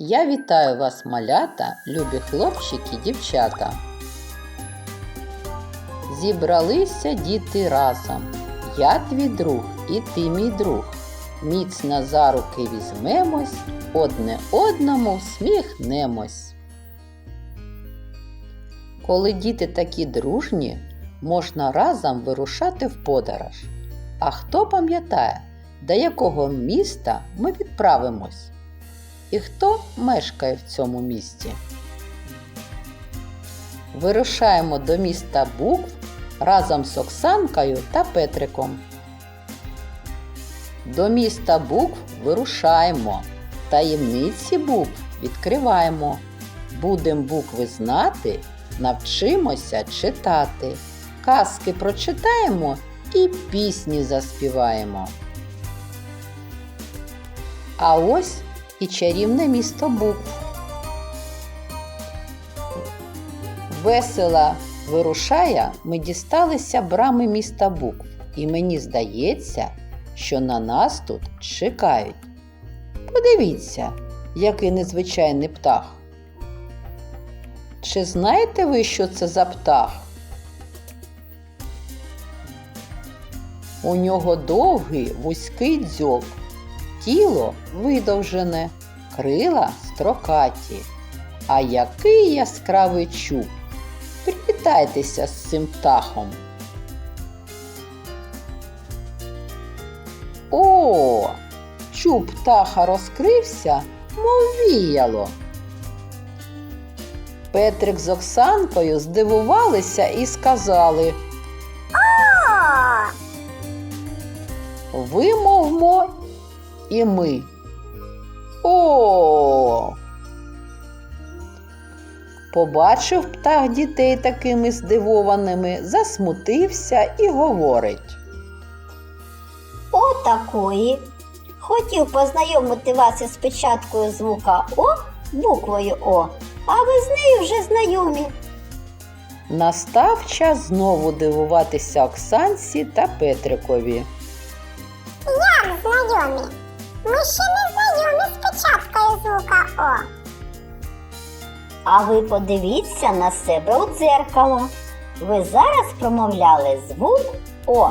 Я вітаю вас, малята, любі хлопчики, дівчата. Зібралися діти разом. Я твій друг і ти мій друг. Міцно за руки візьмемось, одне одному всміхнемось. Коли діти такі дружні, можна разом вирушати в подорож. А хто пам'ятає, до якого міста ми відправимось? І хто мешкає в цьому місті? Вирушаємо до міста букв разом з Оксанкою та Петриком. До міста букв вирушаємо, таємниці букв відкриваємо. Будем букви знати, навчимося читати. Казки прочитаємо і пісні заспіваємо. А ось і чарівне місто букв. Весела вирушає, ми дісталися брами міста букв, і мені здається, що на нас тут чекають. Подивіться, який незвичайний птах. Чи знаєте ви, що це за птах? У нього довгий вузький дзьоб, тіло видовжене, крила строкаті. А який яскравий чуб! Привітайтеся з цим птахом. О, чуб птаха розкрився, мов віяло. Петрик з Оксанкою здивувалися і сказали Вимовмо і ми. О. Побачив птах дітей такими здивованими, засмутився і говорить. Отакої. Хотів познайомити вас із печаткою звука О буквою О, а ви з нею вже знайомі. Настав час знову дивуватися Оксанці та Петрикові. Як знайомі? Ми ще не знайомі з печаткою звука О. А ви подивіться на себе у дзеркало. Ви зараз промовляли звук О.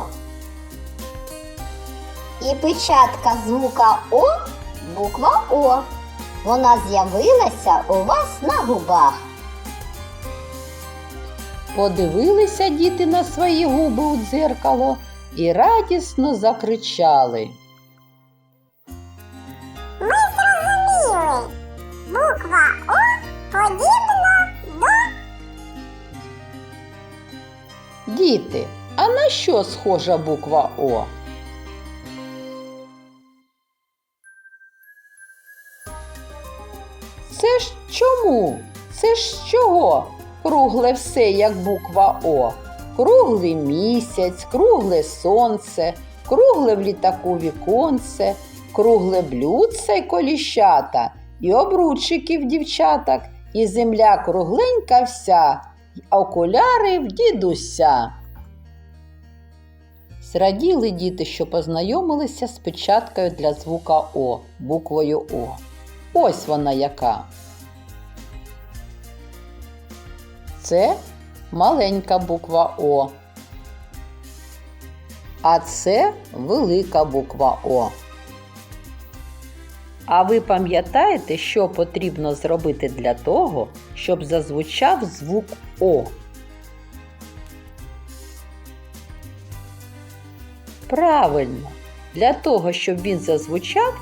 І печатка звука О буква О. Вона з'явилася у вас на губах. Подивилися діти на свої губи у дзеркало і радісно закричали. Діти, а на що схожа буква О? Це ж чому? Це ж чого? Кругле все, як буква О. Круглий місяць, кругле сонце, кругле в літаку віконце, кругле блюдце й коліщата, і обручики в дівчаток, і земля кругленька вся, окуляри в дідуся. Зраділи діти, що познайомилися з печаткою для звука О, буквою О. Ось вона яка. Це маленька буква О. А це велика буква О. А ви пам'ятаєте, що потрібно зробити для того, щоб зазвучав звук О? Правильно, для того, щоб він зазвучав,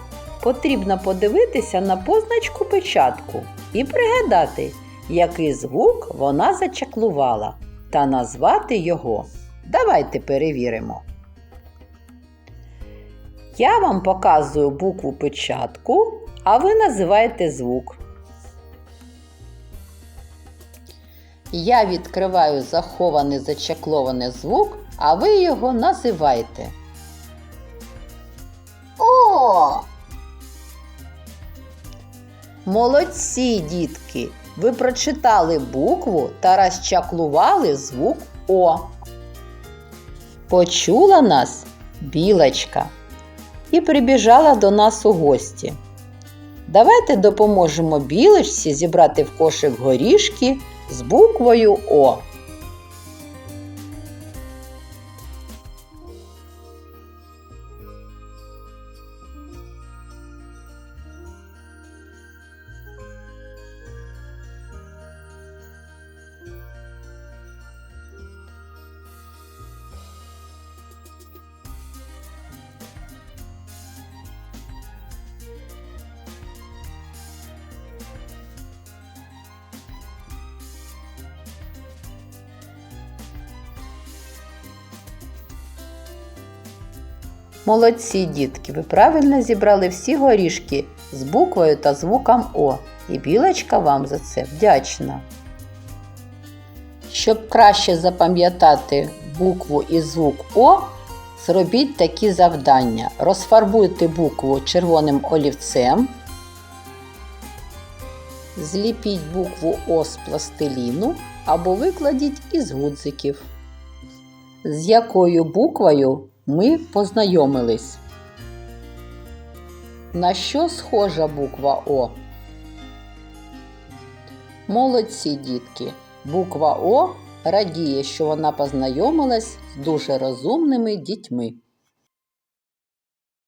потрібно подивитися на позначку печатку і пригадати, який звук вона зачаклувала, та назвати його. Давайте перевіримо. Я вам показую букву печатку, а ви називаєте звук. Я відкриваю захований зачаклований звук, а ви його називайте. О! Молодці, дітки! Ви прочитали букву та розчаклували звук О. Почула нас білочка і прибіжала до нас у гості. Давайте допоможемо білочці зібрати в кошик горішки з буквою О. Молодці, дітки, ви правильно зібрали всі горішки з буквою та звуком О. І білочка вам за це вдячна. Щоб краще запам'ятати букву і звук О, зробіть такі завдання. Розфарбуйте букву червоним олівцем. Зліпіть букву О з пластиліну або викладіть із гудзиків. З якою буквою ми познайомились? На що схожа буква О? Молодці дітки. Буква О радіє, що вона познайомилась з дуже розумними дітьми.